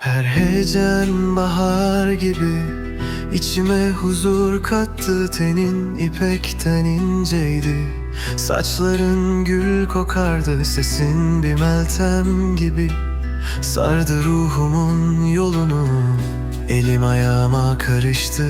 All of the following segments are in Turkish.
Her hecen bahar gibi içime huzur kattı Tenin ipekten inceydi. Saçların gül kokardı Sesin bir meltem gibi. Sardı ruhumun yolunu Elim ayağıma karıştı.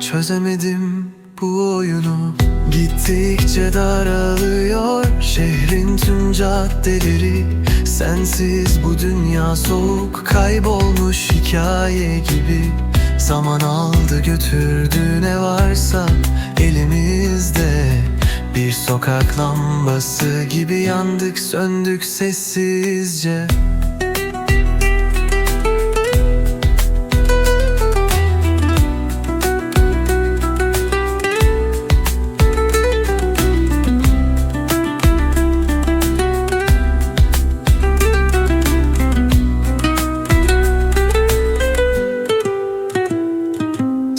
Çözemedim bu oyunu. Gittikçe daralıyor Şehrin tüm caddeleri Sensiz bu dünya soğuk Kaybolmuş hikaye gibi. Zaman aldı götürdü ne varsa elimizde. Bir sokak lambası gibi yandık söndük sessizce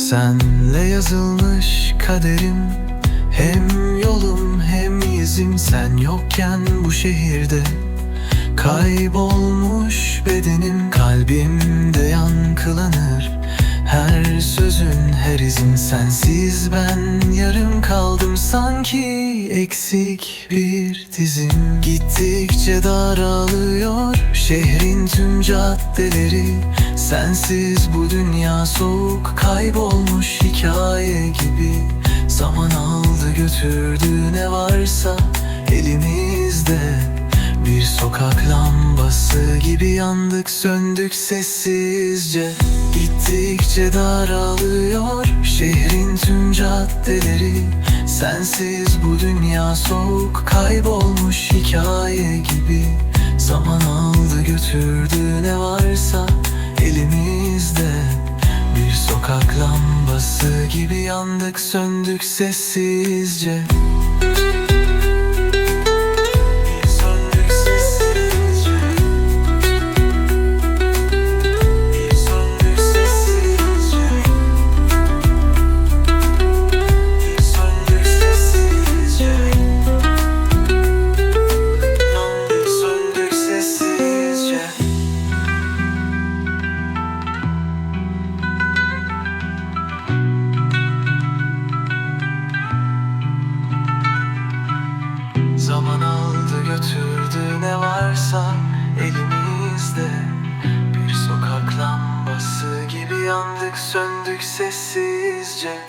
Senle yazılmış kaderim. Hem yolum hem izim. Sen yokken bu şehirde Kaybolmuş bedenim. Kalbimde yankılanır Her sözün her izin. Sensiz ben yarım kaldım Sanki eksik bir dizim. Gittikçe daralıyor Şehrin tüm caddeleri. Sensiz bu dünya soğuk Kaybolmuş hikaye gibi. Zaman aldı götürdü ne varsa elimizde Bir sokak lambası gibi yandık söndük sessizce. Gittikçe daralıyor şehrin tüm caddeleri. Sensiz bu dünya soğuk kaybolmuş hikaye gibi. Zaman aldı götürdü ne varsa elimizde. Bir sokak lambası gibi yandık söndük sessizce Zaman aldı götürdü ne varsa elimizde. Bir sokak lambası gibi yandık söndük sessizce